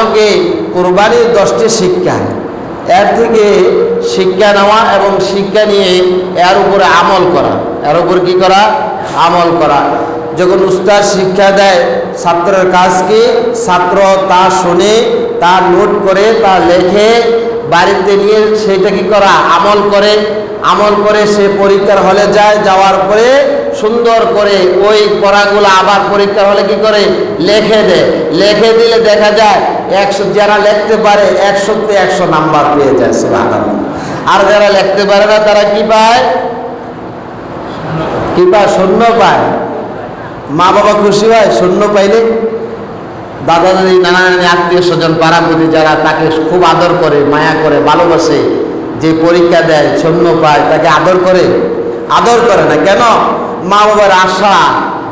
আলোকে কোরবানির দশটি শিক্ষা। এর থেকে শিক্ষা নেওয়া এবং শিক্ষা নিয়ে এর উপরে আমল করা। এর উপর কি করা? আমল করা। যখন উস্তাদ শিক্ষা দেয়, ছাত্রের কাজ কি? ছাত্র তা শুনে, তা নোট করে, তা লেখে, বাড়িতে নিয়ে সেটা কি করা? আমল করে। আমল করে সে পরীক্ষার হলে যায়, যাওয়ার পরে সুন্দর করে ওই পড়াগুলো আবার পরীক্ষার হলে কি করে? লেখে দেয়। লেখে দিলে দেখা যায় একশো যারা লিখতে পারে, একশোতে একশো নাম্বার পেয়ে যায়, সুবহানাল্লাহ। আর যারা লিখতে পারে না, তারা কি পায়? কি পায়? শূন্য পায়। মা বাবা খুশি হয়? শূন্য পাইলে দাদা দাদি নানা নানি আত্মীয় স্বজন পাড়াপতি যারা তাকে খুব আদর করে, মায়া করে, ভালোবাসে, যে পরীক্ষা দেয়, শূন্য পায়, তাকে আদর করে? আদর করে না। কেন? মা বাবার আশা,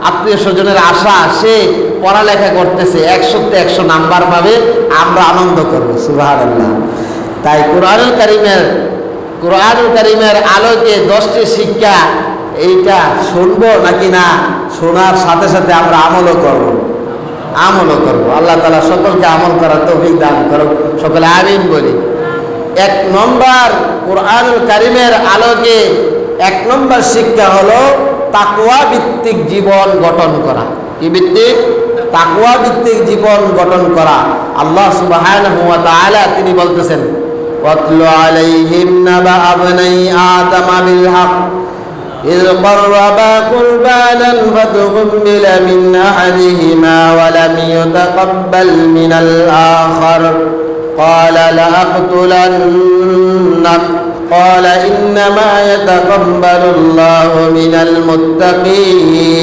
আত্মীয় স্বজনের আশা, সে পড়ালেখা করতেছে একশোতে একশো নাম্বার পাবে, আমরা আনন্দ করব সুবাহ তাই কোরআনুল কারিমের কোরআনুল কারিমের আলোকে দশটি শিক্ষা এইটা শুনব নাকি না, শোনার সাথে সাথে আমরা আমলও করব। আমলও করব। আল্লাহ তালা সকলকে আমল করার তৌফিক দান করো সকলে আমিন বলি। এক নম্বর কোরআনুল কারিমের আলোকে এক নম্বর শিক্ষা হলো তাকুয়া ভিত্তিক জীবন গঠন করা। কি ভিত্তিক তাকুয়া ভিত্তিক জীবন গঠন করা আল্লাহ সুবহানাহু ওয়া তাআলা তিনি বলতেছেন ওয়াতলু আলাইহিম নাবা আবনাই আদম বিল হক إذ قربا قربانا فتقبل من أحدهما ولم يتقبل من الآخر قال لأقتلنك قال إنما يتقبل الله من المتقين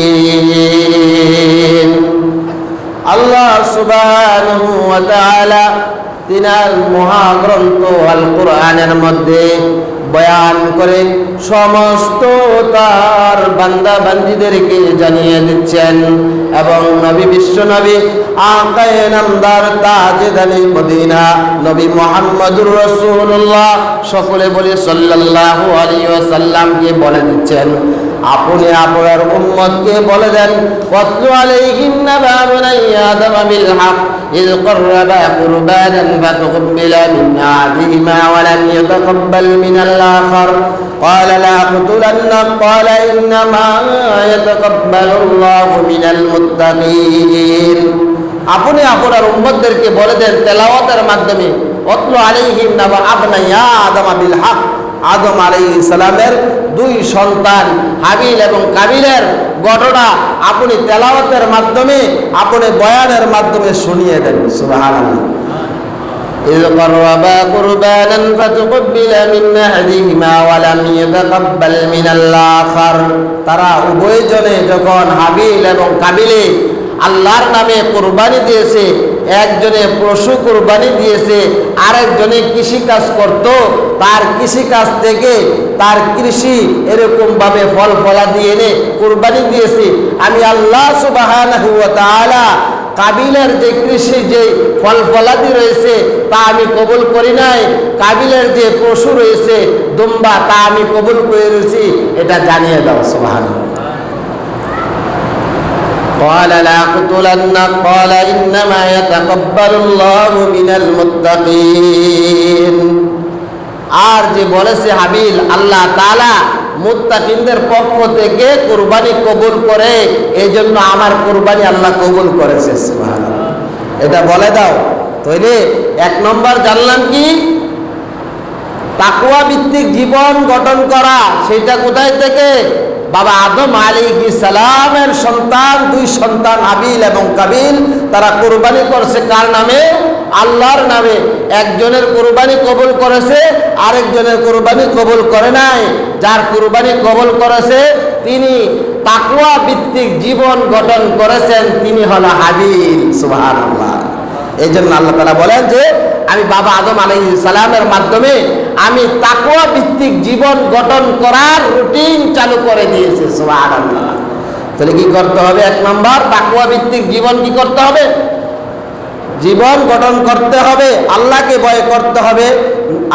আল্লাহ সুবহানাহু ওয়া তাআলা তিনার মহাগ্রন্থ আল কোরআনের মধ্যে বয়ান করে সমস্ত তার বান্দা বান্দিদেরকে জানিয়ে দিচ্ছেন। এবং নবী বিশ্ব নবী আকায় নামদার তাজেদানি মদিনা, নবী মোহাম্মদুর রসুল্লাহ সকলে বলে সাল্লাহ আলী ওয়াসাল্লামকে বলে দিচ্ছেন। আপনি আপনার উম্মতকে বলে দেন ওয়াতলু আলাইহিম নাবা বনাই আদম বিল হক إذ قربا قربانا فتقبل من أحدهما ولم يتقبل من الآخر قال لأقتلنك قال إنما يتقبل الله من المتقين আপনি আপনার উম্মতদেরকে বলে দেন তেলাওয়াতের মাধ্যমে অতলু আলাইহিম নাবা আবনাইয়া আদম বিল হক আদম আলাই সালামের দুই সন্তান হাবিল এবং কাবিলের ঘটনা আপনি তেলাওয়াতের মাধ্যমে আপনি বয়ানের মাধ্যমে শুনিয়ে দেন সুবহানাল্লাহ إذ قربا قربانا فتقبل من أحدهما ولم يتقبل من الآخر তারা উভয়জনে যখন হাবিল এবং কাবিলে আল্লাহর নামে কোরবানি দিয়েছে একজনে পশু কোরবানি দিয়েছে, আরেকজনে কৃষি কাজ করত, তার কৃষি কাজ থেকে তার কৃষি এরকম ভাবে ফল ফলা দিয়ে এনে কোরবানি দিয়েছে। আমি আল্লাহ তাআলা কাবিলের যে কৃষি, যে ফল ফলাদি রয়েছে, তা আমি কবুল করি নাই। কাবিলের যে পশু রয়েছে, দুম্বা, তা আমি কবুল করে রয়েছি এটা জানিয়ে দাও সুবহান قال لأقتلنك قال إنما يتقبل الله من المتقين আর যে বলেছে হাবিল আল্লাহ তাআলা মুত্তাকিনদের পক্ষ থেকে কুরবানি কবুল করে এই জন্য আমার কুরবানি আল্লাহ কবুল করেছে সুবহানাল্লাহ। এটা বলে দাও তাইলে এক নম্বর জানলাম কি তাকুয়া ভিত্তিক জীবন গঠন করা সেটা কোথায় থেকে বাবা আদম আলী সালামের সন্তান, দুই সন্তান, আবিল এবং কাবিল, তারা কোরবানি করছে কার নামে? আল্লাহর নামে। একজনের কোরবানি কবুল করেছে, আরেকজনের কোরবানি কবুল করে নাই। যার কোরবানি কবুল করেছে, তিনি তাকুয়া ভিত্তিক জীবন গঠন করেছেন, তিনি হলো হাবিল। সুবহানাল্লাহ। এই জন্য আল্লাহ তালা বলেন যে, আমি বাবা আদম আলাই সালামের মাধ্যমে আমি তাকুয়া ভিত্তিক জীবন গঠন করার রুটিন চালু করে দিয়েছি তাহলে কি করতে হবে? এক নম্বর তাকুয়া ভিত্তিক জীবন কি করতে হবে? জীবন গঠন করতে হবে, আল্লাহকে ভয় করতে হবে।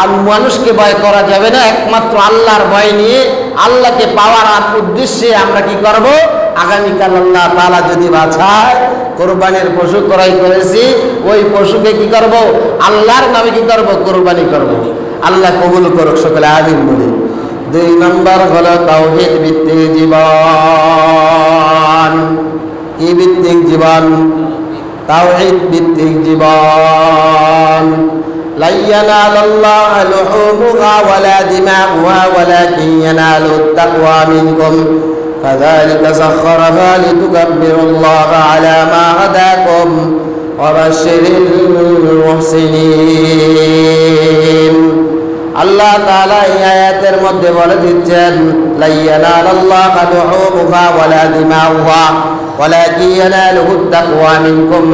আর মানুষকে ভয় করা যাবে না, একমাত্র আল্লাহর ভয় নিয়ে আল্লাহকে পাওয়ার উদ্দেশ্যে আমরা কি করব? আগামীকাল আল্লাহ তালা যদি বাছায়, কোরবানির পশু ক্রয় করেছি, ওই পশুকে কি করব? আল্লাহর নামে কি করব? কোরবানি করব। আল্লাহ কবুল করুক সকলে আদিন বলে দুই নম্বর হলো তাওহিদ ভিত্তিক জীবন কি ভিত্তিক জীবন তাওহিদ ভিত্তিক জীবন لن ينال الله لحومها ولا دماؤها ولكن يناله التقوى منكم كذلك سخرها لتكبروا الله على ما هداكم وبشر المحسنين আল্লাহ তাআলা এই আয়াতের মধ্যে বলে দিচ্ছেন লাইয়ানাল আল্লাহ লুহুমুহা ওয়ালা দিমাউহা ওয়ালাকিন ইয়ানালুহু তাকওয়া মিনকুম।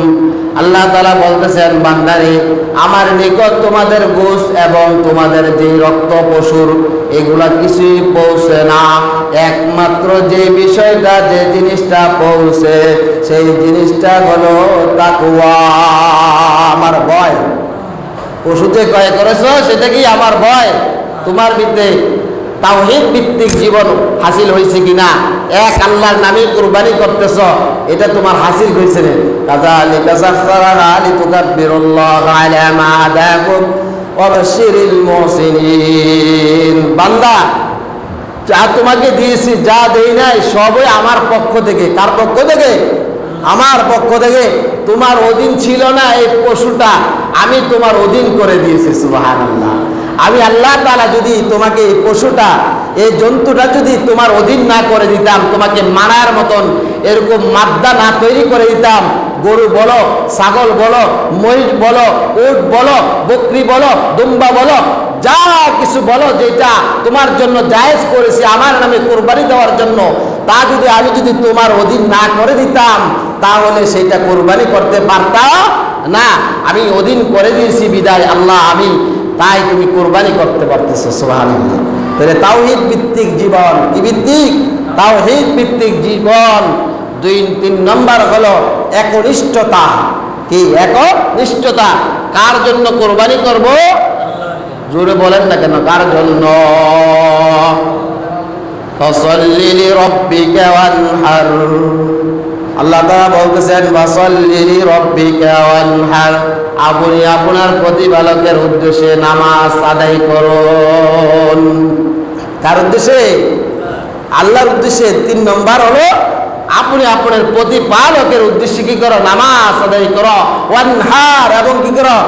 আল্লাহ তাআলা বলতেছেন, বান্দারে, আমার নিকট তোমাদের গোশ এবং তোমাদের যে রক্ত পশুর, এগুলা কিছুই পৌঁছে না। একমাত্র যে বিষয়টা, যে জিনিসটা পৌঁছে, সেই জিনিসটা হলো তাকওয়া। আমার ভয়। পশুতে ক্রয় করেছ, সেটা কি আমার ভয়? তোমার ভিতরে তাওহিদ ভিত্তিক জীবন হাসিল হয়েছে কিনা এক আল্লাহর নামে কুরবানি করতেছ, এটা তোমার হাসিল হয়েছে না। কাযালিকা সাখখারাহা লিতুকাব্বিরুল্লাহা আলা মা হাদাকুম ওয়া বাশশিরিল মুহসিনিন। বান্দা, যা তোমাকে দিয়েছি, যা দেই নাই, সবই আমার পক্ষ থেকে। কার পক্ষ থেকে? আমার পক্ষ থেকে। তোমার অধীন ছিল না এই পশুটা, আমি তোমার অধীন করে দিয়েছি সুবাহান আল্লাহ আমি আল্লাহ তালা যদি তোমাকে এই পশুটা, এই জন্তুটা যদি তোমার অধীন না করে দিতাম, তোমাকে মারার মতন এরকম মাদ্দা না তৈরি করে দিতাম, গরু বলো, ছাগল বলো, মহিষ বলো, উট বলো, বকরি বলো, দুম্বা বলো, যা কিছু বলো যেটা তোমার জন্য জায়েজ করেছি, আমার নামে কোরবানি দেওয়ার জন্য, তা যদি আমি যদি তোমার অধীন না করে দিতাম তাহলে সেটা কোরবানি করতে পারতাম না। আমি অধীন করে দিয়েছি বিদায়, আল্লাহ, আমি, তাই তুমি কোরবানি করতে পারতেছো সোহান তাহলে তাওহিদ ভিত্তিক জীবন কি ভিত্তিক? তাওহিদ ভিত্তিক জীবন দুই, তিন নম্বর হলো একনিষ্ঠতা। কি? একনিষ্ঠতা। কার জন্য কোরবানি করব? জোরে বলেন না কেন, কার জন্য? ওয়ানহার। আল্লাহ তাআলা বলতেছেন ওয়ানহার। আপনি আপনার প্রতিপালকের উদ্দেশ্যে নামাজ আদায় করুন। কার উদ্দেশ্যে? আল্লাহর উদ্দেশ্যে। তিন নম্বর হলো, আপনি আপনার প্রতিপালকের উদ্দেশ্যে কি করো? নামাজ আদায় করো। ওয়ানহার এবং কি করো?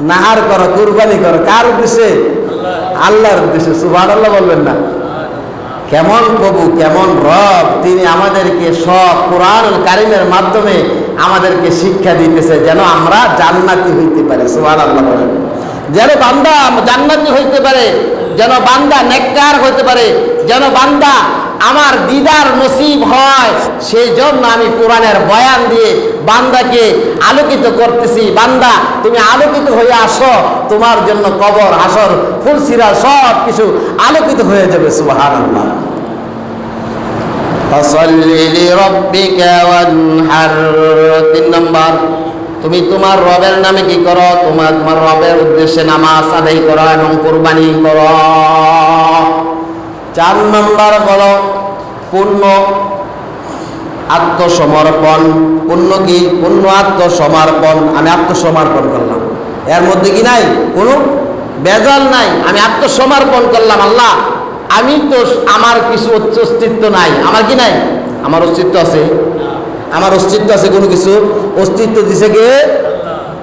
নাহার করো, কুরবানি করো। কার উদ্দেশ্যে? আল্লাহর উদ্দেশ্যে। সুবহান আল্লাহ বলবেন না। কেমন প্রভু, কেমন রব? তিনি আমাদেরকে সব কোরআন কারিমের মাধ্যমে আমাদেরকে শিক্ষা দিতেছে যেন আমরা জান্নাতি হইতে পারি। আল্লাহ যেন বান্দা জান্নাতি হইতে পারে, যেন বান্দা নেককার হইতে পারে, যেন বান্দা আমার দিদার নসিব হয়। সেই জন্য আমি কোরআনের বয়ান দিয়ে বান্দাকে আলোকিত করতেছি। বান্দা, তুমি আলোকিত হয়ে আসো। তোমার জন্য কবর আসর ফুলসিরা সব কিছু আলোকিত হয়ে যাবে ওয়ানহার। তিন নম্বর, তুমি তোমার রবের নামে কি করো? তোমার তোমার রবের উদ্দেশ্যে নামাজ আদায় করো এবং কোরবানি করো। চার নম্বর হলো পূর্ণ আত্মসমর্পণ। পূর্ণ কি? পূর্ণ আত্মসমর্পণ। আমি আত্মসমর্পণ করলাম। এর মধ্যে কি নাই? কোনো বেজাল নাই। আমি আত্মসমর্পণ করলাম, আল্লাহ। আমি তো আমার কিছু অস্তিত্ব নাই। আমার কি নাই? আমার অস্তিত্ব আছে। আমার অস্তিত্ব আছে কোনো কিছু। অস্তিত্ব দিছে কে?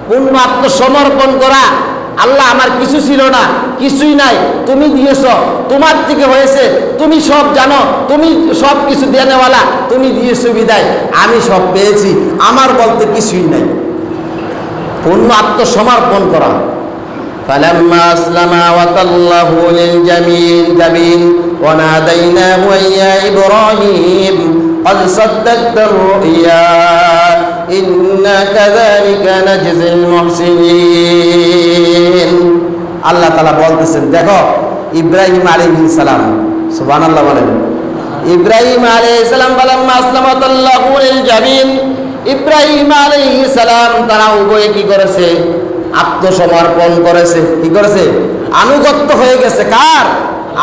পূর্ণ আত্মসমর্পণ করা। আল্লাহ আমার কিছু ছিল না কিছুই নাই তুমি দিয়েছ তোমার থেকে হয়েছে তুমি সব জানো তুমি সব কিছু দেনেওয়ালা তুমি দিয়েছো বিদায় আমি সব পেয়েছি আমার বলতে কিছুই নাই পূর্ণ আত্মসমর্পণ করা فلما أسلم وتله للجميل جبين وناديناه أن يا إبراهيم قد صدقت الرؤيا আল্লাহ তালা বলতেছেন, দেখো, ইব্রাহিম আলী সালাম, সুবহানাল্লাহ বলেন, ইব্রাহিম আলী সালাম বলেন, মাসলামাতাল্লাহু লিল জামিন ইব্রাহিম আলাইহিস সালাম তারা উভয়ে কি করেছে? আত্মসমর্পণ করেছে। কি করেছে? আনুগত্য হয়ে গেছে। কার?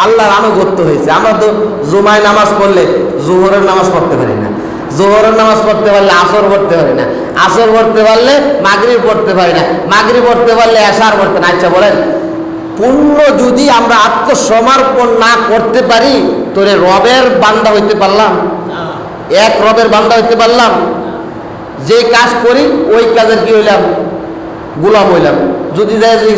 আল্লাহর আনুগত্য হয়েছে। আমরা তো জুমায় নামাজ পড়লে, জুহরের নামাজ পড়তে পারি না। জোহরের নামাজ পড়তে পারলে আসর পড়তে পারি না। আসর পড়তে পারলে মাগরিব পড়তে পারি না। মাগরিব পড়তে পারলে এশার পড়তে না। আচ্ছা বলেন। পূর্ণ যদি আমরা আত্মসমর্পণ না করতে পারি, তোরে রবের বান্দা হইতে পারলাম। এক রবের বান্দা হইতে পারলাম। যে কাজ করি, ওই কাজের কি হইলাম? গুলাম হইলাম। যদি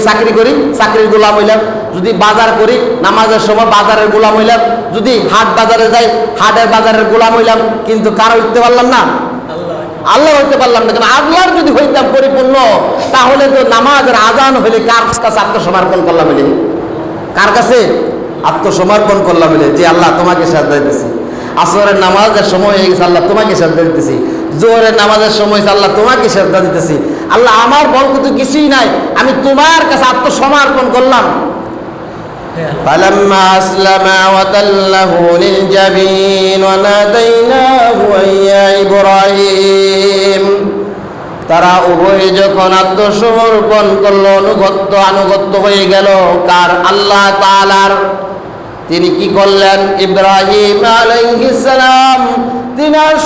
চাকরি করি, চাকরির গোলাম হইলাম। যদি বাজার করি, নামাজের সময় বাজারের গোলাম হইলাম। যদি হাট বাজারে যাই, হাটের বাজারের গোলাম হইলাম। কিন্তু কার হইতে পারলাম না? আল্লাহ হইতে পারলাম না। কিন্তু আল্লাহর যদি হইতাম পরিপূর্ণ, তাহলে তো নামাজের আজান হইলে কার কাছে আত্মসমর্পণ করলাম হইলে কার কাছে? আত্মসমর্পণ করলাম হইলে যে আল্লাহ তোমাকে সাজা দিতেছি। আসরের নামাজের সময় হয়ে গেছে আল্লাহ তোমাকে সাজা দিতেছি। জোহরের নামাজের সময় হয়েছে আল্লাহ তোমাকে সাজা দিতেছি আল্লাহ আমার বল তো কিছুই নাই আমি তোমার কাছে আত্মসমর্পণ করলাম فلما أسلم وتله للجبين وناديناه أن يا إبراهيم তারা উভয়ে যখন আত্মসমর্পণ করলো অনুগত্য আনুগত্য হয়ে গেল কার আল্লাহ তালার তিনি কি করলেন ইব্রাহিম আলাইহিস সালাম তিনার সন্তান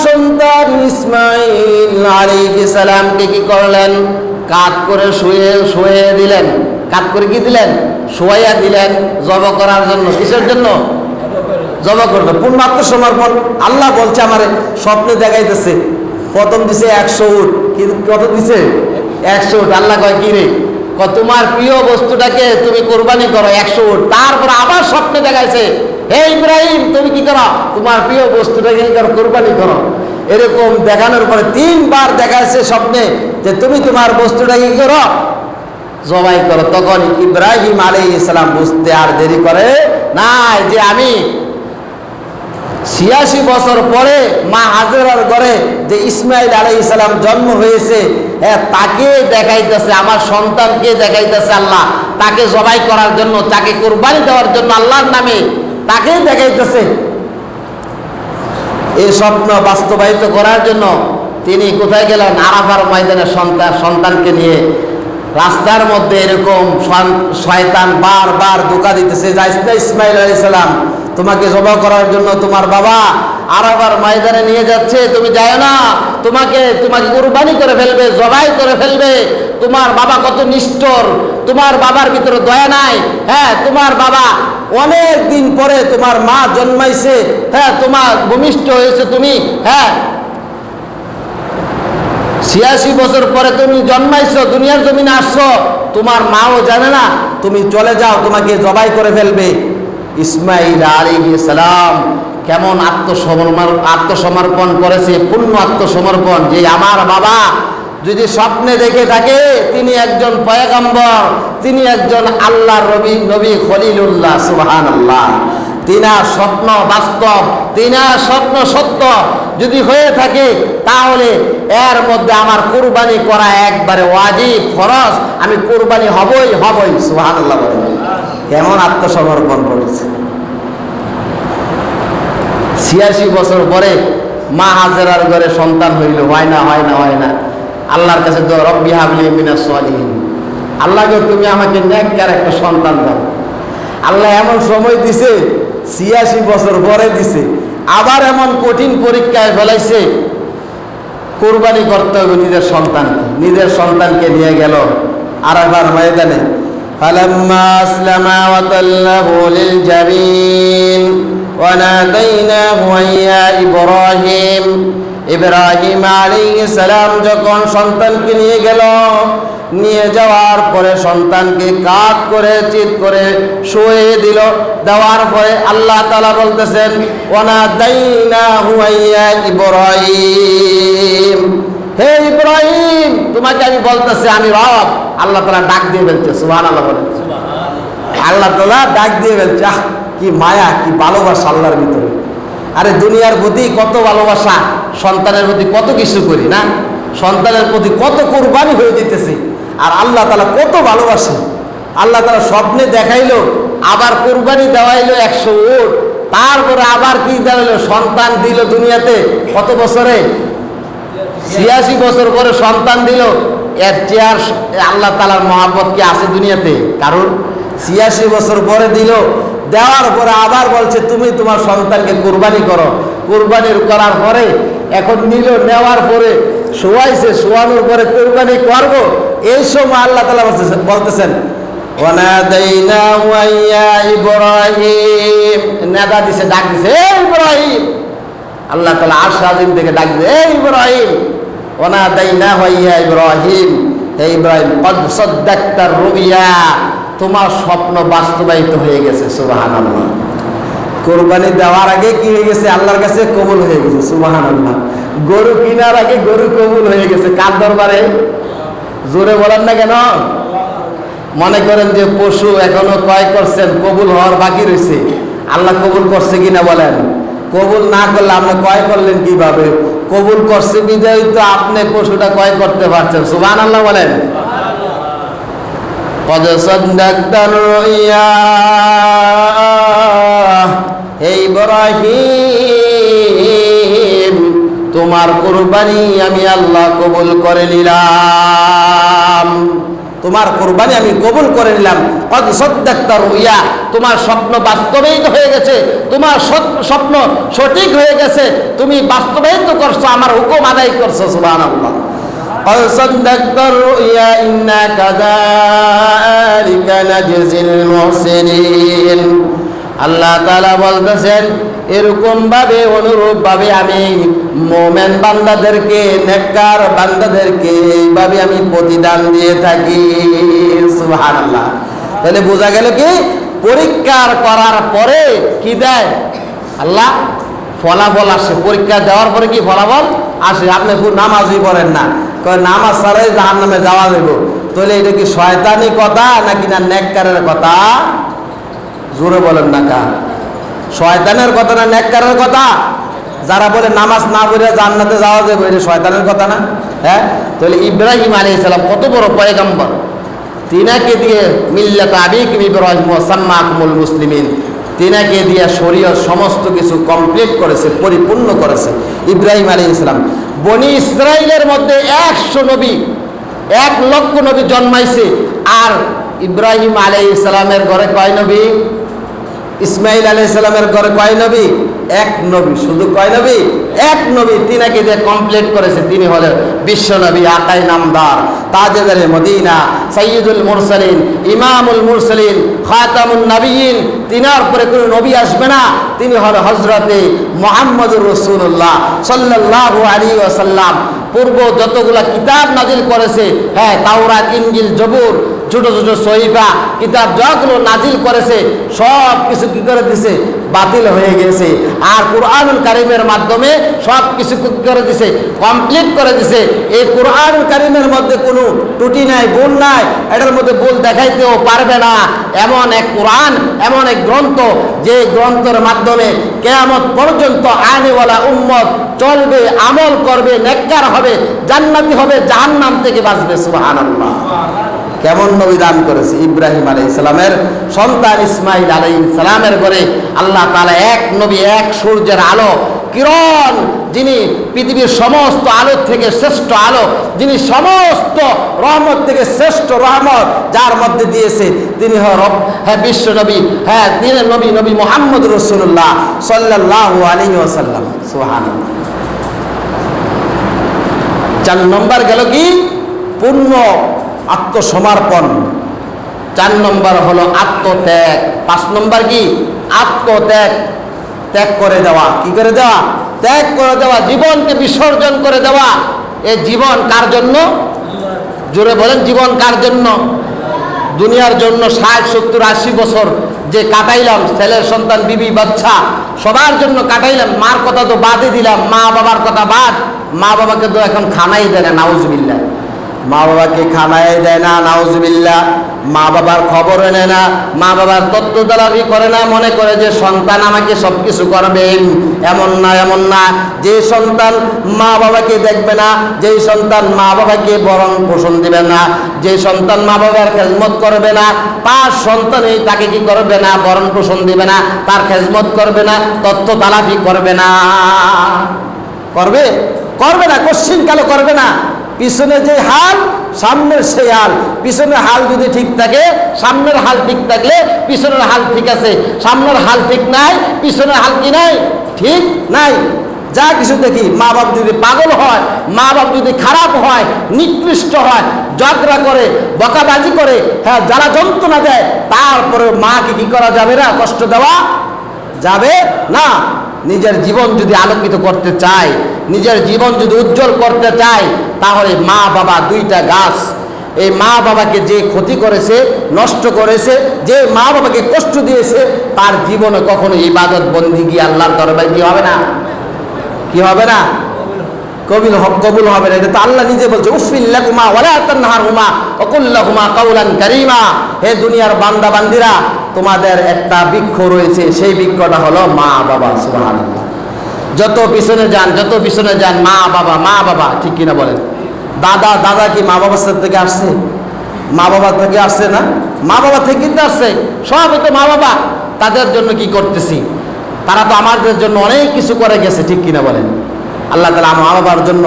ইসমাইল আলাইহিস সালামকে কি করলেন? কাত করে শুয়ে শুয়ে দিলেন। কাত করে কি দিলেন? শোয়াইয়া দিলেন জব করার জন্য। কিসের জন্য? জবা করবে। পূর্ণ আত্মসমর্পণ আল্লাহ বলছে, আমারে স্বপ্নে দেখাইতেছে। প্রথম দিছে একশো উঠ কত দিছে? একশো উঠ আল্লাহ কয়, কি রে? তোমার প্রিয় বস্তুটাকে তুমি কোরবানি করো একশো উঠ তারপর আবার স্বপ্নে দেখাইছে, হে ইব্রাহিম, তুমি কি করো? তোমার প্রিয় বস্তুটাকে কি করো? কোরবানি করো। এরকম দেখানোর পরে তিনবার দেখাইছে স্বপ্নে যে তুমি তোমার বস্তুটাকে কি করো? জবাই করো। তখন ইব্রাহিম আলী ইসলাম বুঝতে আর দেরি করে নাই যে আমি ছিয়াশি বছর পরে মা হাজেরার ঘরে যে ইসমাইল আলাই ইসলাম জন্ম হয়েছে হ্যাঁ তাকে দেখাইতেছে, আমার সন্তানকে দেখাইতেছে আল্লাহ। তাকে জবাই করার জন্য, তাকে কোরবানি দেওয়ার জন্য আল্লাহর নামে তাকে দেখাইতেছে। এই স্বপ্ন বাস্তবায়িত করার জন্য তিনি কোথায় গেলেন? আরাফার ময়দানে সন্তান সন্তানকে নিয়ে। রাস্তার মধ্যে এরকম শয়তান বারবার ধোকা দিতেছে যাইস না ইসমাইল আলী সালাম তোমাকে জবা করার জন্য তোমার বাবা আরাফার ময়দানে নিয়ে যাচ্ছে, তুমি যাও না। তোমাকে তোমাকে কুরবানি করে ফেলবে, জবাই করে ফেলবে। তোমার বাবা কত নিষ্ঠর, তোমার বাবার ভিতরে দয়া নাই। হ্যাঁ তোমার বাবা অনেক দিন পরে তোমার মা জন্মাইছে হ্যাঁ তোমার ভূমিষ্ঠ হয়েছে তুমি হ্যাঁ। ছিয়াশি বছর পরে তুমি জন্মাইছো, দুনিয়ার জমিনে আসছো, তোমার মাও জানে না, তুমি চলে যাও, তোমাকে জবাই করে ফেলবে। ইসমাইল আলী সালাম কেমন আত্মসমর্পণ আত্মসমর্পণ করেছে, পূর্ণ আত্মসমর্পণ, যে আমার বাবা যদি স্বপ্নে দেখে থাকে, তিনি একজন পয়গম্বর, তিনি একজন আল্লাহ রবি, নবী খলিলুল্লাহ সুবহান আল্লাহ তিনার স্বপ্ন বাস্তব তিনার স্বপ্ন সত্য। যদি হয়ে থাকে, তাহলে এর মধ্যে আমার কুরবানি করা একবারে ওয়াজিব, ফরজ। আমি কুরবানি হবই হবই সুহান আল্লাহ কেমন আত্মসমর্পণ করেছে। ছিয়াশি বছর পরে মা হাজেরার ঘরে সন্তান হইল, হয় না হয় না হয় না। আল্লাহর কাছে তো রব্বি হাবলি মিনা সলিহীন আল্লাহকে তুমি আমাকে নেককার একটা সন্তান দাও আল্লাহ এমন সময় দিছে ছিয়াশি বছর পরে দিছে আবার এমন কঠিন পরীক্ষায় ফেলাইছে কোরবানি করতে হবে নিজের সন্তানকে নিজের সন্তানকে নিয়ে গেল আর একবার ময়দানে فلما أسلم وتله للجبين وناديناه أن يا إبراهيم ইব্রাহিম আলাইহিস সালাম যখন সন্তানকে নিয়ে গেল নিয়ে যাওয়ার পরে সন্তানকে কাত করে চিত করে শুয়ে দিল। দেওয়ার পরে আল্লাহ তালা বলতেছেন ওনা দাইনা হুয়াইয়া ইব্রাহিম। হে ইব্রাহিম তোমাকে আমি বলতেছি আমি রব। আল্লাহ তাআলা ডাক দিয়ে বলছে সুবহানাল্লাহ বলে। আল্লাহ তাআলা ডাক দিয়ে আহ কি মায়া কি ভালোবাসা আল্লাহর ভিতরে। আরে দুনিয়ার প্রতি কত ভালোবাসা, সন্তানের প্রতি কত কিছু করি, না? সন্তানের প্রতি কত কোরবানি হয়ে যেতেছে আর আল্লাহ তালা কত ভালোবাসে। আল্লাহ তালা স্বপ্নে দেখাইলো, আবার কোরবানি দেওয়াইলো একশো ওট তারপরে আবার কি দেওয়াইলো? সন্তান দিল দুনিয়াতে কত বছরে? ছিয়াশি বছর পরে সন্তান দিল। এর চেয়ার আল্লাহ তালার মহাব্বত কি আছে দুনিয়াতে? কারণ ছিয়াশি বছর পরে দিল দেওয়ার পরে আবার বলছে, তুমি তোমার সন্তানকে কোরবানি করো। কোরবানির করার পরে এখন নিল, নেওয়ার পরে শোয়াইছে, শোয়ানোর পরে কোরবানি করব। এই সময় আল্লাহ তালা বলতেছেন- ইব্রাহিম। নেদা দিছে, ডাক দিছে আল্লাহ থেকে ডাক দিছে এ ইব্রাহিম! ওয়ানাদাইনাহু আইয়া ইব্রাহিম। হে ইব্রাহিম, কদ সাদ্দাকতার রুবিয়া। তোমার স্বপ্ন বাস্তবায়িত হয়ে গেছে, সুবহানাল্লাহ। কোরবানি দেওয়ার আগে কি হয়ে গেছে? আল্লাহর কাছে কবুল হয়ে গেছে সুবাহান আল্লাহ গরু কিনার আগে গরু কবুল হয়ে গেছে, কার দরবারে? জোরে বলেন না কেন? মনে করেন যে পশু এখনও ক্রয় করছেন, কবুল হওয়ার বাকি রয়েছে। আল্লাহ কবুল করছে কিনা বলেন? কবুল না করলে আপনি ক্রয় করলেন কীভাবে? কবুল করছে বিজয়ী তো আপনি পশুটা ক্রয় করতে পারছেন সুবাহ আল্লাহ বলেন। কদ সদ্দাক্তার রুইয়া। হে ইব্রাহিম, তোমার কোরবানি আমি আল্লাহ কবুল করে নিলাম। তোমার কোরবানি আমি কবুল করে নিলাম। কদ সদ্দাক্তার রুইয়া, তোমার স্বপ্ন বাস্তবায়িত হয়ে গেছে। তোমার স্বপ্ন সঠিক হয়ে গেছে। তুমি বাস্তবায়িত করছ, আমার হুকুম আদায় করছ সুবাহ আল্লাহ قد صدقت الرؤيا إنا كذلك نجزي المحسنين আল্লাহ তাআলা বলতেছেন এরকম ভাবে অনুরূপ ভাবে আমি মোমেন বান্দাদেরকে নেককার বান্দাদেরকে এইভাবে আমি প্রতিদান দিয়ে থাকি সুবহানাল্লাহ তাহলে বোঝা গেল কি পরীক্ষার করার পরে কি দেয় আল্লাহ ফলাফল আসে পরীক্ষা দেওয়ার পরে কি ফলাফল আসে আপনি খুব নামাজই পড়েন না কয়, নামাজ ছাড়াই জাহান নামে যাওয়া দেব তাহলে এটা কি শয়তানি কথা নাকি না নেককারের কথা? জোরে বলেন না কা শয়তানের কথা না নেককারের কথা? যারা বলে নামাজ না পড়ে জান্নাতে যাওয়া যাবে এটা শয়তানের কথা না? হ্যাঁ? তাহলে ইব্রাহিম আলী ইসলাম কত বড় পয়গম্বর। তিনাকে দিয়ে মিল্লাত আবিক ইব্রাহিম সাম্মাকুমুল মুসলিমিন। তিনাকে দিয়ে শরীয়ত সমস্ত কিছু কমপ্লিট করেছে, পরিপূর্ণ করেছে। ইব্রাহিম আলী ইসলাম বনি ইসরায়েলের মধ্যে একশো নবী, এক লক্ষ নবী জন্মাইছে। আর ইব্রাহিম আলি ইসলামের ঘরে কয় নবী? ইসমাইল আলি ইসলামের ঘরে কয় নবী? এক নবী। শুধু কয় নবী? এক নবী তিনাকে যে কমপ্লিট করেছে, তিনি হলেন বিশ্ব নবী আকাই নামদার, তাজেদারে মদিনা সৈয়দুল মুরসালিন, ইমামুল মুরসালিন খাতামুল নবীন। তিনার পরে কোনো নবী আসবে না, তিনি হল হজরতে মোহাম্মদুর রসুল্লাহ সাল্লাহ আলী ওসাল্লাম পূর্ব যতগুলা কিতাব নাজিল করেছে হ্যাঁ তাওরাত ইঞ্জিল জবুর, ছোট ছোট সহিফা, কিতাব যতগুলো নাজিল করেছে সব কিছু কি করে দিছে? বাতিল হয়ে গেছে। আর কোরআনুল কারিমের মাধ্যমে সব কিছু করে দিছে কমপ্লিট করে দিছে। এই কোরআনুল কারিমের মধ্যে কোনো ত্রুটি নাই, ভুল নাই, এটার মধ্যে ভুল দেখাইতেও পারবে না। এমন এক কোরআন, এমন এক গ্রন্থ, যে গ্রন্থের মাধ্যমে কেয়ামত পর্যন্ত আনেওয়ালা উম্মত চলবে, আমল করবে, নেককার হবে, জান্নাতি হবে, জাহান্নাম থেকে বাঁচবে, সুবহানাল্লাহ। কেমন নবী দান করেছে? ইব্রাহিম আলাই ইসলামের সন্তান ইসমাইল আলাই ইসলামের ঘরে আল্লাহ তাআলা এক নবী, এক সূর্যের আলো, কিরণ, যিনি পৃথিবীর সমস্ত আলো থেকে শ্রেষ্ঠ আলো, যিনি সমস্ত রহমত থেকে শ্রেষ্ঠ রহমত, যার মধ্যে দিয়েছে, তিনি হ্যাঁ বিশ্ব নবী হ্যাঁ তিনি নবী নবী মোহাম্মদ রসুল্লাহ সাল্লাহ আলী ওসাল্লাম সুহান চার নম্বর গেল কি? পূর্ণ আত্মসমর্পণ। চার নম্বর হলো আত্মত্যাগ। পাঁচ নম্বর কি? আত্মত্যাগ। ত্যাগ করে দেওয়া। কি করে দেওয়া? ত্যাগ করে দেওয়া। জীবনকে বিসর্জন করে দেওয়া। এই জীবন কার জন্য? জোরে বলেন, জীবন কার জন্য? দুনিয়ার জন্য ষাট, সত্তর, আশি বছর যে কাটাইলাম ছেলের সন্তান, বিবি, বাচ্চা, সবার জন্য কাটাইলাম, মার কথা তো বাদই দিলাম মা বাবার কথা বাদ মা বাবাকে তো এখন খানাই দেয় না নাউজবিল্লা মা বাবাকে খানায় দেয় না নাউজবিল্লা মা বাবার খবর নেয় না মা বাবার তত্ত্ব দালালি করে না, মনে করে যে সন্তান আমাকে সব কিছু করবে। এমন না এমন না। যে সন্তান মা বাবাকে দেখবে না, যেই সন্তান মা বাবাকে বরং পোষণ দিবে না, যে সন্তান মা বাবার খেজমত করবে না তার সন্তানই তাকে কি করবে না, বরণ পোষণ দিবে না, তার খেজমত করবে না তথ্য তালাফি করবে না। করবে? করবে না, কোশ্চিন কালো করবে না। পিছনে যে হাল, সামনের সেই হাল। পিছনের হাল যদি ঠিক থাকে, সামনের হাল ঠিক থাকলে পিছনের হাল ঠিক আছে। সামনের হাল ঠিক নাই, পিছনের হাল কি নাই? ঠিক নাই। যা কিছু দেখি মা বাপ যদি পাগল হয় মা বাপ যদি খারাপ হয়, নিকৃষ্ট হয়, ঝগড়া করে, বকাবাজি করে হ্যাঁ যারা যন্ত্রণা দেয় তারপরে মাকে কি করা যাবে না? কষ্ট দেওয়া যাবে না। নিজের জীবন যদি আলোকিত করতে চায়, নিজের জীবন যদি উজ্জ্বল করতে চায়, তাহলে মা বাবা দুইটা গাছ। এই মা বাবাকে যে ক্ষতি করেছে, নষ্ট করেছে, যে মা বাবাকে কষ্ট দিয়েছে, তার জীবনে কখনো ইবাদত বন্দি গিয়ে আল্লাহর দরবারে কি হবে না। কি হবে না? কবিল কবুল হবে না। এটা তো আল্লাহ নিজে বলছে উফিল্লাকুমা ওয়ালা তানহারহুমা ওকুল্লাহুমা কাউলান কারীমা। হে দুনিয়ার বান্দা বান্দিরা তোমাদের একটা বৃক্ষ রয়েছে, সেই বৃক্ষটা হলো মা বাবা, সুবহানাল্লাহ। যত পিছনে যান, যত পিছনে যান, মা বাবা মা বাবা, ঠিক কিনা বলেন? দাদা দাদা কি মা বাবার সাথে থেকে আসছে? মা বাবা থেকে আসছে না? মা বাবা থেকে তো আসছে, সবই তো মা বাবা। তাদের জন্য কি করতেছি? তারা তো আমাদের জন্য অনেক কিছু করে গেছে, ঠিক কিনা বলেন? আল্লাহ তালা মা বাবার জন্য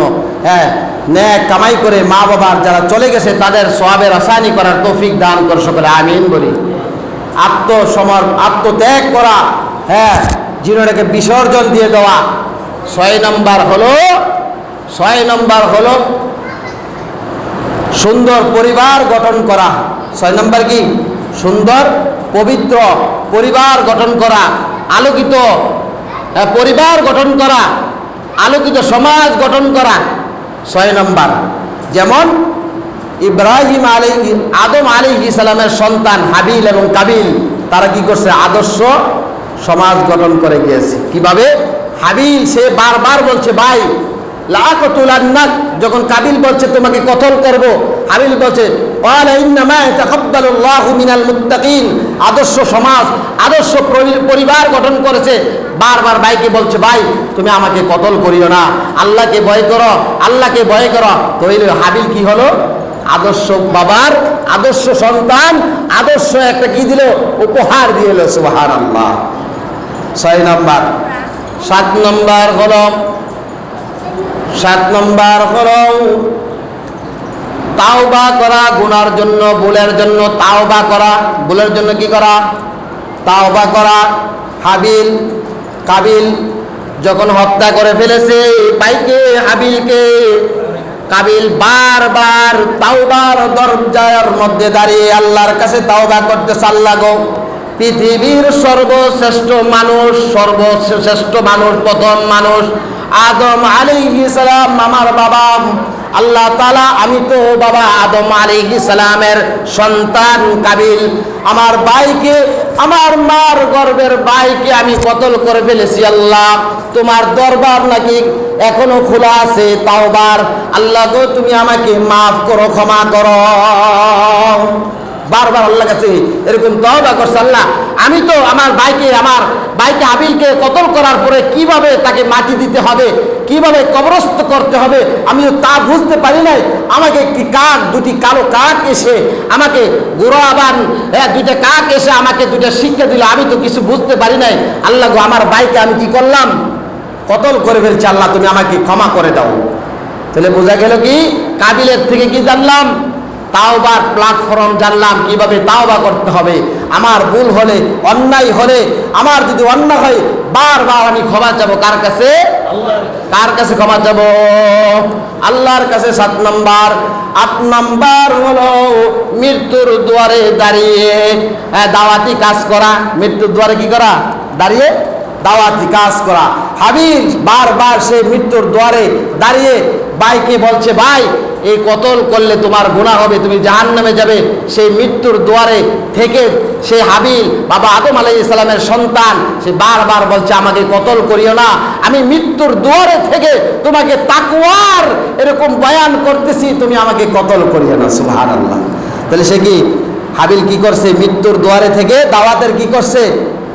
হ্যাঁ ন্যায় কামাই করে মা বাবার যারা চলে গেছে, তাদের সবের আসানি করার তৌফিক দান করে সকলে, আমিন বলি। আত্মসমর আত্মত্যাগ করা। হ্যাঁ জীবনটাকে বিসর্জন দিয়ে দেওয়া। ছয় নম্বর হলো, ছয় নম্বর হলো সুন্দর পরিবার গঠন করা। ছয় নম্বর কি? সুন্দর, পবিত্র পরিবার গঠন করা। আলোকিত পরিবার গঠন করা। আলোকিত সমাজ গঠন করা। ছয় নম্বর, যেমন ইব্রাহিম আলী আদম আলী ইসলামের সন্তান হাবিল এবং কাবিল, তারা কি করছে? আদর্শ সমাজ গঠন করে গিয়েছে। কীভাবে? হাবিল, সে বারবার বলছে, ভাই লাকুলান্নাক যখন কাবিল বলছে, তোমাকে কতল করব? হাবিল বলছে আদর্শ সমাজ, আদর্শ পরিবার গঠন করেছে। বারবার ভাইকে বলছে, ভাই, তুমি আমাকে কতল করিও না। আল্লাহকে ভয় করো, আল্লাহকে ভয় করো। তো হাবিল কি হলো? আদর্শ বাবার, আদর্শ সন্তান, আদর্শ একটা কি দিল? উপহার দিয়ে এলো, সুবহানাল্লাহ। ছয় নম্বর। সাত নম্বর হলো সাত নম্বর হলো তাওবা করা গুনার জন্য, ভুলের জন্য, তাওবা করা। ভুলের জন্য কি করা? তাওবা করা। হাবিল, কাবিল যখন হত্যা করে ফেলেছে, বাইকে হাবিলকে কাবিল বারবার তাওবার দরজার মধ্যে দাঁড়িয়ে আল্লাহর কাছে তাওবা করতে আল্লাহ গো পৃথিবীর সর্বশ্রেষ্ঠ মানুষ সর্বশ্রেষ্ঠ মানুষ, প্রথম মানুষ। আদম আলাইহিস সালাম, আমার বাবা। আল্লাহ তালা আমি তো বাবা আদম সালামের সন্তান কাবিল। আমার বাইকে আমার মার গর্বের বাইকে আমি কতল করে ফেলেছি আল্লাহ। তোমার দরবার নাকি এখনও খোলা আছে? তাওবার আল্লাহ গো, তুমি আমাকে মাফ করো, ক্ষমা করো। বারবার আল্লাহ কাছে এরকম তওবা করছে আল্লাহ। আমি তো আমার ভাইকে আমার ভাইকে আবিলকে কতল করার পরে কীভাবে তাকে মাটি দিতে হবে, কীভাবে কবরস্থ করতে হবে আমি তো বুঝতে পারি নাই। আমাকে একটি কাক, দুটি কালো কাক এসে আমাকে গুড়ো আবান হ্যাঁ দুইটা কাক এসে আমাকে দুইটা শিক্ষা দিল। আমি তো কিছু বুঝতে পারি নাই। আল্লাহ গো, আমার ভাইকে আমি কি করলাম? কতল করে ফেলছি আল্লাহ, তুমি আমাকে ক্ষমা করে দাও। তাহলে বোঝা গেল কি? কাবিলের থেকে কি জানলাম? তাওবার প্ল্যাটফর্ম জানলাম কীভাবে তাওবা করতে হবে। আমার ভুল হলে অন্যায় হলে আমার যদি অন্যায় হয় বারবার আমি ক্ষমা যাব কার কাছে? কার কাছে ক্ষমা যাব আল্লাহর কাছে সাত নম্বর। আট নম্বর হলো মৃত্যুর দুয়ারে দাঁড়িয়ে হ্যাঁ, দাওয়াতি কাজ করা। মৃত্যুর দুয়ারে কি করা? দাঁড়িয়ে দাওয়াতি কাজ করা। হাবিল বারবার সে মৃত্যুর দুয়ারে দাঁড়িয়ে ভাইকে বলছে ভাই এই কতল করলে তোমার গুণা হবে? তুমি জাহান নামে যাবে। সেই মৃত্যুর দুয়ারে থেকে সে হাবিল, বাবা আদম আলাই ইসলামের সন্তান, সে বারবার বলছে, আমাকে কতল করিও না। আমি মৃত্যুর দুয়ারে থেকে তোমাকে তাকুয়ার এরকম বয়ান করতেছি, তুমি আমাকে কতল করিও না। সুহান আল্লাহ তাহলে সে কি হাবিল কি করছে? মৃত্যুর দুয়ারে থেকে দাওয়াতের কি করছে?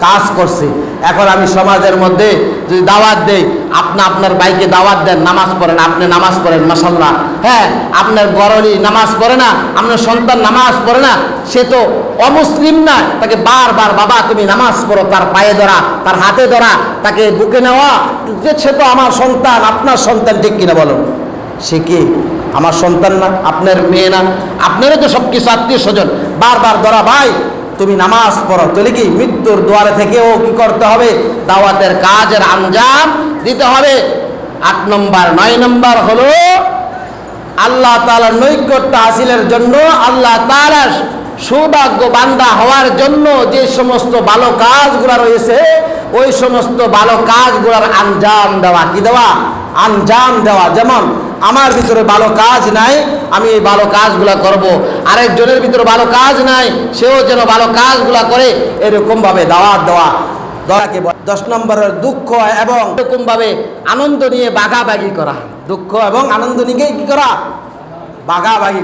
কাজ করছে। এখন আমি সমাজের মধ্যে যদি দাওয়াত দেই, আপনি আপনার বাইকে দাওয়াত দেন, নামাজ পড়েন, আপনি নামাজ পড়েন মাসাল্লাহ হ্যাঁ আপনার গরলি নামাজ পড়ে না, আপনার সন্তান নামাজ পড়ে না, সে তো অমুসলিম না, তাকে বারবার, বাবা, তুমি নামাজ পড়ো, তার পায়ে ধরা, তার হাতে ধরা, তাকে বুকে নেওয়া। যে সে তো আমার সন্তান, আপনার সন্তান, ঠিক কিনা বলো? সে কি আমার সন্তান না, আপনার মেয়ে না? আপনারও তো সব কিছু আত্মীয় স্বজন বারবার ধরা, ভাই তুমি নামাজ পড়ো, তাহলে কি মৃত্যুর দুয়ারে থেকেও কি করতে হবে? দাওয়াতের কাজের আঞ্জাম দিতে হবে। আট নম্বর, নয় নম্বর হলো আল্লাহ তালার নৈকট্য হাসিলের জন্য আল্লাহ তালার সৌভাগ্য বান্দা হওয়ার জন্য যে সমস্ত ভালো কাজগুলো রয়েছে, ওই সমস্ত ভালো কাজগুলোর আঞ্জাম দেওয়া কি দেওয়া? আঞ্জাম দেওয়া। যেমন আমার ভিতরে ভালো কাজ নাই, আমি এই ভালো কাজগুলো করব। আরেকজনের ভিতরে ভালো কাজ নাই, সেও যেন ভালো কাজগুলো করে, এরকমভাবে দাওয়াত দেওয়া। দয়াকে। দশ নম্বরের দুঃখ এবং এরকমভাবে আনন্দ নিয়ে বাঘাবাগি করা। দুঃখ এবং আনন্দ নিয়ে কি করা? বাঘাবাগি